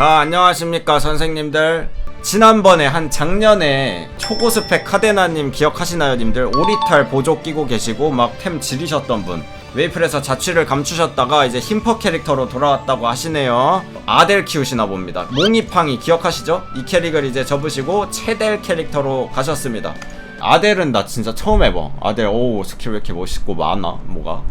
자 안녕하십니까 선생님들. 지난번에 한 작년에 초고스펙 카데나님 기억하시나요 님들? 오리탈 보조 끼고 계시고 막 템 지리셨던 분. 웨이플에서 자취를 감추셨다가 이제 힘퍼 캐릭터로 돌아왔다고 하시네요. 아델 키우시나 봅니다. 몽이팡이 기억하시죠? 이 캐릭을 이제 접으시고 체델 캐릭터로 가셨습니다. 아델은 나 진짜 처음 해봐. 아델 오 스킬 왜 이렇게 멋있고 많아? 뭐가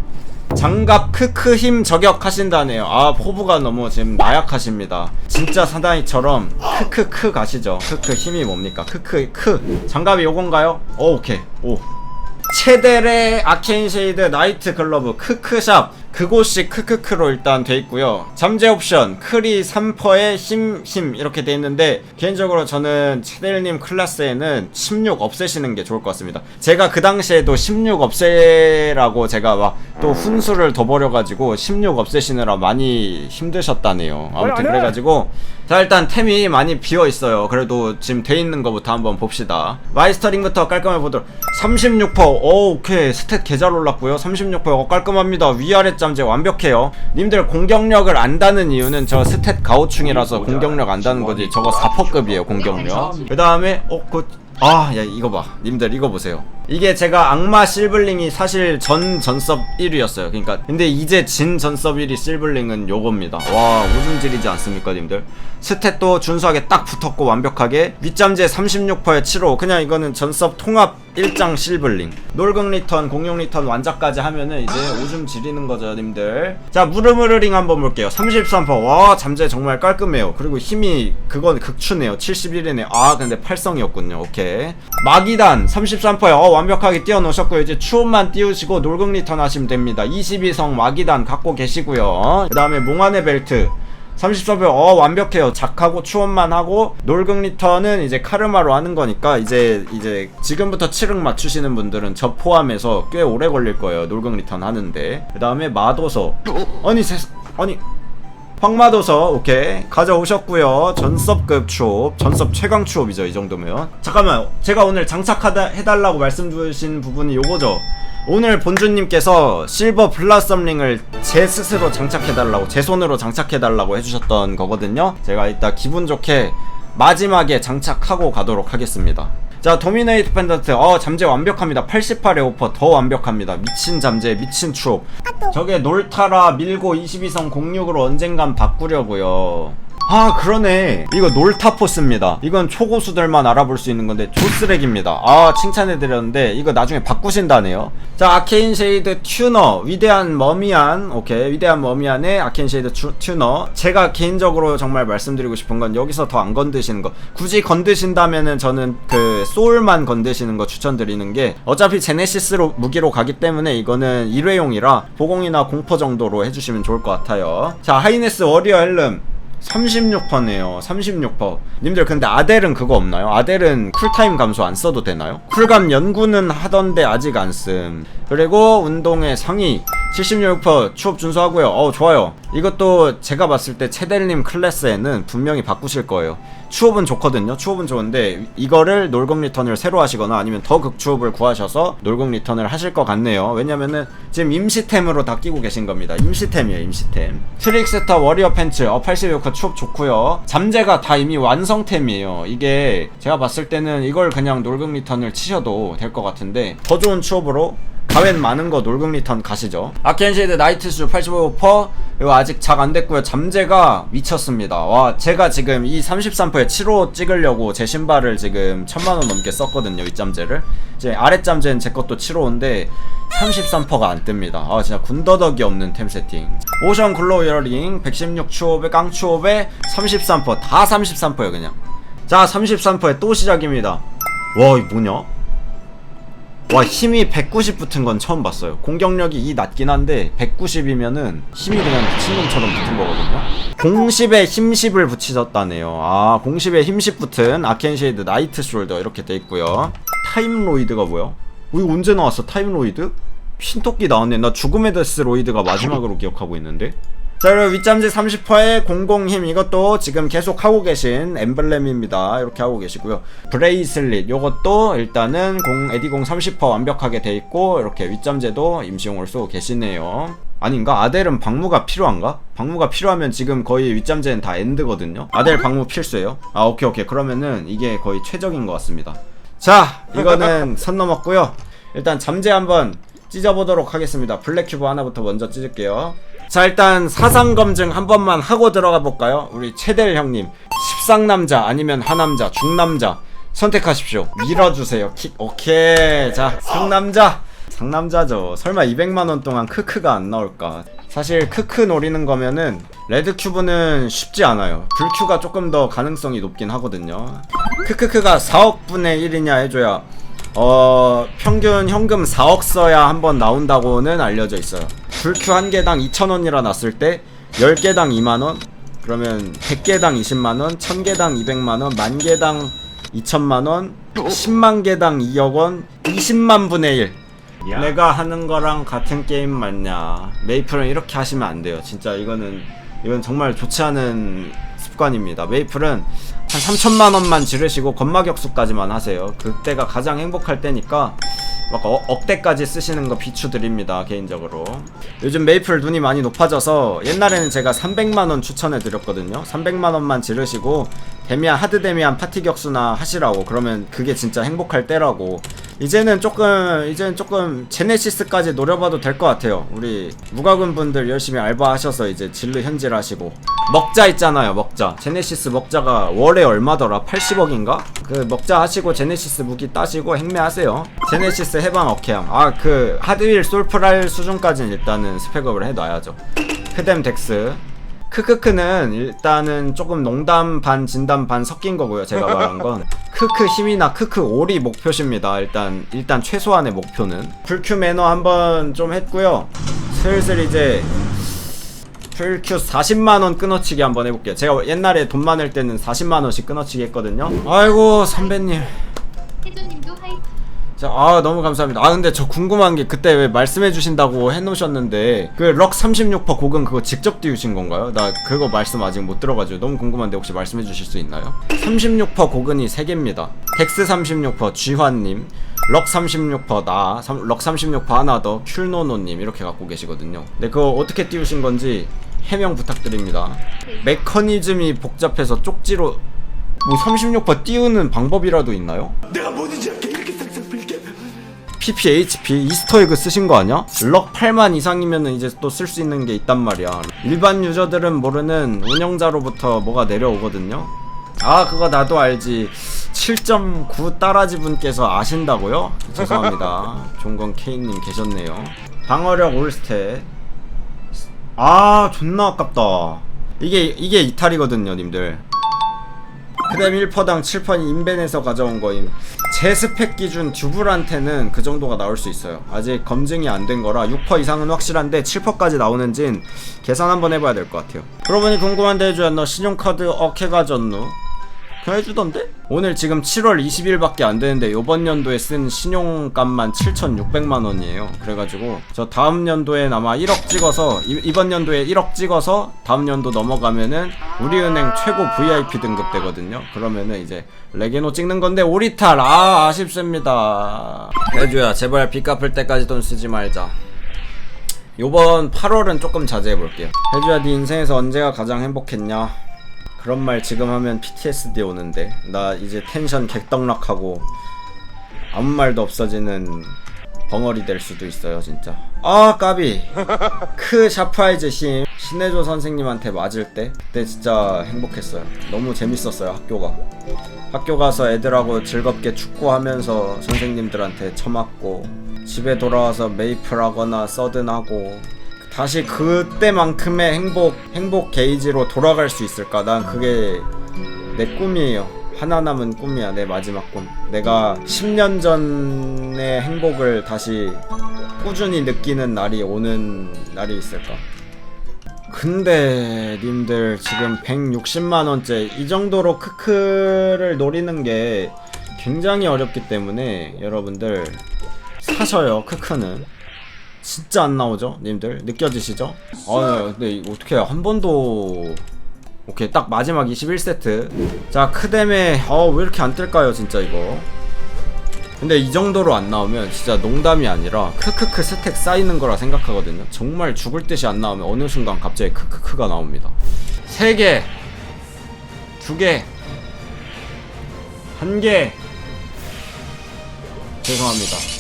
장갑 크크 힘 저격 하신다네요. 아 포부가 너무 지금 나약하십니다. 진짜 사나이처럼 크크크 가시죠. 크크 힘이 뭡니까? 크크 크 장갑이 요건가요? 오 오케이 오 체델의 아케인 쉐이드 나이트 글러브 크크샵 그곳이 크크크로 일단 돼 있고요. 잠재 옵션 크리 3퍼의 힘힘 이렇게 돼 있는데 개인적으로 저는 체델님 클래스에는 16 없애시는 게 좋을 것 같습니다. 제가 그 당시에도 16 없애라고 제가 막 또 훈수를 더 버려가지고 16 없애시느라 많이 힘드셨다네요. 아무튼 그래가지고 자 일단 템이 많이 비어 있어요. 그래도 지금 돼 있는 거부터 한번 봅시다. 마이스터링부터 깔끔해 보도록 36%. 오 오케이 스탯 개잘 올랐고요. 36% 어, 깔끔합니다. 위아래 잠재 완벽해요. 님들 공격력을 안다는 이유는 저 스탯 가오충이라서 공격력 안다는 거지. 저거 4%급이에요 공격력. 그 다음에 어그 아, 야, 이거 봐. 님들, 이거 보세요. 이게 제가 악마 실블링이 사실 전 전섭 1위였어요. 그러니까, 근데 이제 진 전섭 1위 실블링은 요겁니다. 와, 오줌질이지 않습니까, 님들? 스탯도 준수하게 딱 붙었고, 완벽하게. 윗잠재 36%에 7호. 그냥 이거는 전섭 통합 1장 실블링. 놀극 리턴, 공룡 리턴 완자까지 하면은 이제 오줌 지리는 거죠, 님들. 자, 무르무르링 한번 볼게요. 33%. 와, 잠재 정말 깔끔해요. 그리고 힘이, 그건 극추네요. 71이네. 아, 근데 팔성이었군요. 오케이. 마기단 33%에 어, 완벽하게 띄워놓으셨고요. 이제 추움만 띄우시고 놀극 리턴 하시면 됩니다. 22성 마기단 갖고 계시고요. 그 다음에 몽환의 벨트. 34배 어 완벽해요. 작하고 추원만 하고 놀극 리턴은 이제 카르마로 하는 거니까 이제 이제 지금부터 7흑 맞추시는 분들은 저 포함해서 꽤 오래 걸릴 거예요. 놀극 리턴 하는데. 그 다음에 마도서 아니 세, 아니 황마도서 오케이. 가져오셨고요. 전섭급 추업 전섭 최강 추업이죠 이 정도면. 잠깐만 제가 오늘 장착하다 해달라고 말씀 주신 부분이 요거죠. 오늘 본주님께서 실버 블라썸링을 제 스스로 장착해달라고 제 손으로 장착해달라고 해주셨던 거거든요. 제가 이따 기분 좋게 마지막에 장착하고 가도록 하겠습니다 자 도미네이트 펜던트 어 잠재 완벽합니다. 88의 오퍼 더 완벽합니다. 미친 잠재 미친 추업 저게 놀타라 밀고 22성 06으로 언젠간 바꾸려고요 아 그러네. 이거 놀타포스입니다. 이건 초고수들만 알아볼 수 있는 건데 조쓰레기입니다. 아 칭찬해드렸는데 이거 나중에 바꾸신다네요. 자 아케인 쉐이드 튜너. 위대한 머미안. 오케이. 위대한 머미안의 아케인 쉐이드 튜, 튜너. 제가 개인적으로 정말 말씀드리고 싶은 건 여기서 더 안 건드시는 거. 굳이 건드신다면은 저는 그 소울만 건드시는 거 추천드리는 게 어차피 제네시스로 무기로 가기 때문에 이거는 일회용이라 보공이나 공포 정도로 해주시면 좋을 것 같아요. 자 하이네스 워리어 헬름 36%네요. 36%. 님들 근데 아델은 그거 없나요? 아델은 쿨타임 감소 안 써도 되나요? 쿨감 연구는 하던데 아직 안 씀. 그리고 운동의 상위 76% 추업 준수하고요. 어 좋아요. 이것도 제가 봤을 때 체델님 클래스에는 분명히 바꾸실 거예요. 추업은 좋거든요. 추업은 좋은데 이거를 놀공 리턴을 새로 하시거나 아니면 더 극추업을 구하셔서 놀공 리턴을 하실 것 같네요. 왜냐면은 지금 임시템으로 다 끼고 계신 겁니다. 임시템이에요, 임시템. 트릭스타 워리어 팬츠 어86 화 추업 좋고요. 잠재가 다 이미 완성템이에요. 이게 제가 봤을 때는 이걸 그냥 놀공 리턴을 치셔도 될 것 같은데 더 좋은 추업으로 가웬 많은 거 놀극 리턴 가시죠. 아켄쉐이드 나이트슈 85% 이거 아직 작 안됐고요. 잠재가 미쳤습니다. 와 제가 지금 이 33%에 7호 찍으려고 제 신발을 지금 천만원 넘게 썼거든요 윗잠재를. 이제 아랫잠재는 제 것도 7호인데 33%가 안 뜹니다. 아 진짜 군더더기 없는 템 세팅. 오션 글로우 이어링 116 추업에 깡 추업에 33%다 33%에요 그냥. 자 33%에 또 시작입니다. 와 이거 뭐냐 와 힘이 190 붙은 건 처음 봤어요. 공격력이 이 낮긴 한데 190이면은 힘이 그냥 미친놈처럼 붙은 거거든요. 공십에 힘10을 붙이셨다네요. 아 공십에 힘10 붙은 아켄쉐이드 나이트 숄더 이렇게 돼 있고요. 타임로이드가 뭐야? 어, 이거 언제 나왔어? 타임로이드? 신토끼 나왔네. 나 죽음의 데스 로이드가 마지막으로 기억하고 있는데 자 그리고 윗잠재 30%의 공공힘 이것도 지금 계속 하고 계신 엠블렘입니다 이렇게 하고 계시고요 브레이슬릿 요것도 일단은 공 에디공 30% 완벽하게 돼 있고 이렇게 윗잠재도 임시용으로 쓰고 계시네요 아닌가? 아델은 방무가 필요한가? 방무가 필요하면 지금 거의 윗잠재는 다 엔드거든요. 아델 방무 필수예요. 아 오케이 오케이 그러면은 이게 거의 최적인 것 같습니다. 자 이거는 선 넘었고요. 일단 잠재 한번 찢어보도록 하겠습니다. 블랙 큐브 하나부터 먼저 찢을게요. 자 일단 사상 검증 한 번만 하고 들어가 볼까요? 우리 최델 형님 십상남자 아니면 하남자 중남자 선택하십시오. 밀어주세요. 킥 오케이 자 상남자 상남자죠. 설마 200만 원 동안 크크가 안 나올까? 사실 크크 노리는 거면은 레드 큐브는 쉽지 않아요. 불 큐가 조금 더 가능성이 높긴 하거든요. 크크크가 4억 분의 1이냐 해줘야 어 평균 현금 4억 써야 한번 나온다고는 알려져 있어요. 불큐 한 개당 2,000원이라 났을 때 10개당 2만 원. 그러면 100개당 20만 원, 1000개당 200만 원, 만 개당 2천만 원, 10만 개당 2억 원, 20만 분의 1. 내가 하는 거랑 같은 게임 맞냐? 메이플은 이렇게 하시면 안 돼요. 진짜 이거는 이건 정말 좋지 않은 습관입니다. 메이플은 한 3천만 원만 지르시고 건마격수까지만 하세요. 그때가 가장 행복할 때니까 막 어, 억대까지 쓰시는 거 비추드립니다 개인적으로. 요즘 메이플 눈이 많이 높아져서 옛날에는 제가 300만원 추천해 드렸거든요. 300만원만 지르시고 데미안 하드 데미안 파티 격수나 하시라고. 그러면 그게 진짜 행복할 때라고. 이제는 조금 이제는 조금 제네시스까지 노려봐도 될 것 같아요. 우리 무과금 분들 열심히 알바하셔서 이제 진로 현질 하시고. 먹자 있잖아요 먹자. 제네시스 먹자가 월에 얼마더라? 80억인가? 그 먹자 하시고 제네시스 무기 따시고 행매하세요. 제네시스 해방 어케함. 아그 하드윌 솔프랄 수준까지는 일단은 스펙업을 해놔야죠. 크뎀 덱스 크크크는 일단은 조금 농담 반 진담 반 섞인 거고요 제가 말한 건. 크크 힘이나 크크 올이 목표십니다 일단. 일단 최소한의 목표는. 불큐 매너 한번 좀 했고요. 슬슬 이제 풀큐 40만원 끊어치기 한번 해볼게요. 제가 옛날에 돈 많을 때는 40만원씩 끊어치기 했거든요. 아이고 선배님. 해조님도 하이트 자, 아 너무 감사합니다. 아 근데 저 궁금한 게 그때 왜 말씀해 주신다고 해 놓으셨는데 그 럭 36% 곡은 그거 직접 띄우신 건가요? 나 그거 말씀 아직 못 들어가지고 너무 궁금한데 혹시 말씀해 주실 수 있나요? 36% 곡은이 3개입니다. 덱스 36% 쥐환 님 럭 36% 나, 삼- 럭 36% 하나 더 큐노노 님 이렇게 갖고 계시거든요. 근데 그거 어떻게 띄우신 건지 해명 부탁드립니다. 메커니즘이 복잡해서 쪽지로 뭐 36% 띄우는 방법이라도 있나요? PPHP 이스터에그 쓰신 거 아니야? 럭 8만 이상이면은 이제 또 쓸 수 있는 게 있단 말이야. 일반 유저들은 모르는 운영자로부터 뭐가 내려오거든요. 아 그거 나도 알지. 7.9 따라지 분께서 아신다고요? 죄송합니다. 종건 K님 계셨네요. 방어력 올스탯. 아 존나 아깝다. 이게 이게 이탈이거든요, 님들. 크뎀 1퍼당 7펀 인벤에서 가져온 거임. 제 스펙 기준 듀블한테는 그 정도가 나올 수 있어요. 아직 검증이 안 된 거라 6퍼 이상은 확실한데 7퍼까지 나오는진 계산 한번 해봐야 될 것 같아요. 보니 궁금한데 해주었노 신용카드 어케가 졌누? 그냥 해주던데? 오늘 지금 7월 20일밖에 안 되는데 요번 연도에 쓴 신용값만 7,600만 원이에요. 그래가지고 저 다음 연도엔 아마 1억 찍어서 이, 이번 연도에 1억 찍어서 다음 연도 넘어가면은 우리은행 최고 VIP 등급 되거든요. 그러면은 이제 레게노 찍는 건데 오리탈 아 아쉽습니다. 해줘야 제발 빚 갚을 때까지 돈 쓰지 말자. 요번 8월은 조금 자제해 볼게요. 해줘야 네 인생에서 언제가 가장 행복했냐? 그런 말 지금 하면 PTSD 오는데 나 이제 텐션 객떡락하고 아무 말도 없어지는 벙어리 될 수도 있어요 진짜. 아 까비. 크 샤프아이즈 심 신혜조 선생님한테 맞을 때 그때 진짜 행복했어요. 너무 재밌었어요 학교가. 학교 가서 애들하고 즐겁게 축구하면서 선생님들한테 처맞고 집에 돌아와서 메이플 하거나 서든하고 다시 그때만큼의 행복 행복 게이지로 돌아갈 수 있을까? 난 그게 내 꿈이에요. 하나 남은 꿈이야 내 마지막 꿈. 내가 10년 전의 행복을 다시 꾸준히 느끼는 날이 오는 날이 있을까? 근데 님들 지금 160만 원째 이 정도로 크크를 노리는 게 굉장히 어렵기 때문에 여러분들 사셔요 크크는 진짜 안 나오죠 님들 느껴지시죠? 아 근데 어떻게 한 번도 오케이 딱 마지막 21세트 자 크뎀에 어왜 이렇게 안 뜰까요 진짜 이거 근데 이 정도로 안 나오면 진짜 농담이 아니라 크크크 스택 쌓이는 거라 생각하거든요. 정말 죽을 듯이 안 나오면 어느 순간 갑자기 크크크가 나옵니다. 세 개, 두 개, 한 개. 죄송합니다.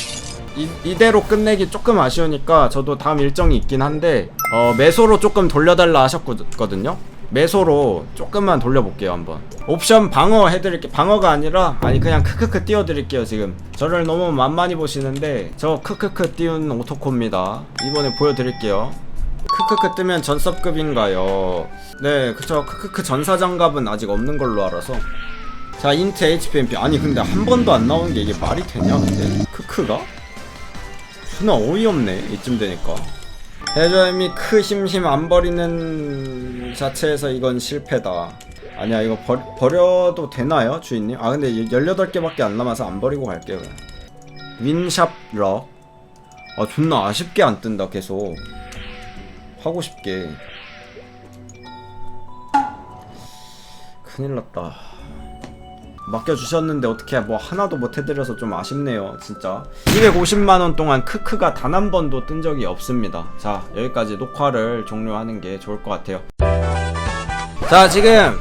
이, 이대로 끝내기 조금 아쉬우니까 저도 다음 일정이 있긴 한데 어, 매소로 조금 돌려달라 하셨거든요. 매소로 조금만 돌려볼게요 한번. 옵션 방어 해드릴게 방어가 아니라 아니 그냥 크크크 띄워드릴게요 지금. 저를 너무 만만히 보시는데 저 크크크 띄운 오토코입니다. 이번에 보여드릴게요. 크크크 뜨면 전섭급인가요? 네, 그쵸. 크크크 전사장갑은 아직 없는 걸로 알아서. 자, 인트 HPMP. 아니, 근데 한 번도 안 나오는 게 이게 말이 되냐, 근데? 크크가? 존나 어이없네, 이쯤 되니까. 해저님이 크 심심 안 버리는 자체에서 이건 실패다. 아니야, 이거 버, 버려도 되나요, 주인님? 아, 근데 18개밖에 안 남아서 안 버리고 갈게요. 윈샵 럭. 아, 존나 아쉽게 안 뜬다, 계속. 하고 싶게 큰일 났다 맡겨주셨는데 어떻게 뭐 하나도 못 해드려서 좀 아쉽네요 진짜. 250만원 동안 크크가 단 한 번도 뜬 적이 없습니다. 자 여기까지 녹화를 종료하는 게 좋을 것 같아요. 자 지금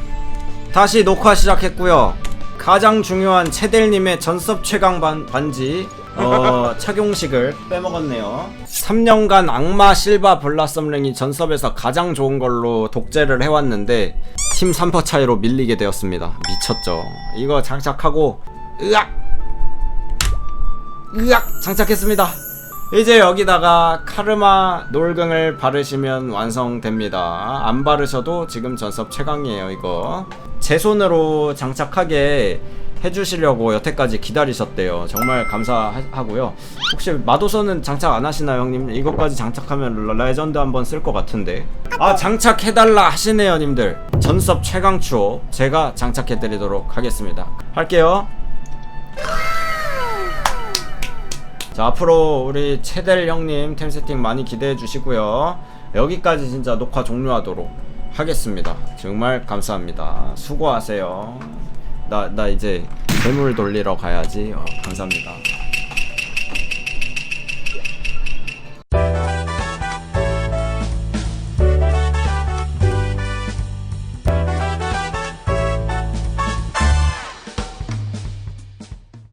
다시 녹화 시작했고요. 가장 중요한 채델님의 전섭 최강 반, 반지 어, 착용식을 빼먹었네요. 3년간 악마 실바 블라썸랭이 전섭에서 가장 좋은 걸로 독재를 해왔는데 팀 3퍼 차이로 밀리게 되었습니다. 미쳤죠. 이거 장착하고 으악! 으악! 장착했습니다. 이제 여기다가 카르마 놀경을 바르시면 완성됩니다. 안 바르셔도 지금 전섭 최강이에요, 이거. 제 손으로 장착하게 해주시려고 여태까지 기다리셨대요. 정말 감사하고요. 혹시 마도선은 장착 안 하시나요, 형님? 이것까지 장착하면 레전드 한번 쓸 것 같은데. 아, 장착해달라 하시네요, 님들. 전섭 최강 추억 제가 장착해드리도록 하겠습니다. 할게요. 자 앞으로 우리 채델 형님 템 세팅 많이 기대해 주시고요 여기까지 진짜 녹화 종료하도록 하겠습니다 정말 감사합니다 수고하세요 나 나 이제 재물 돌리러 가야지. 어, 감사합니다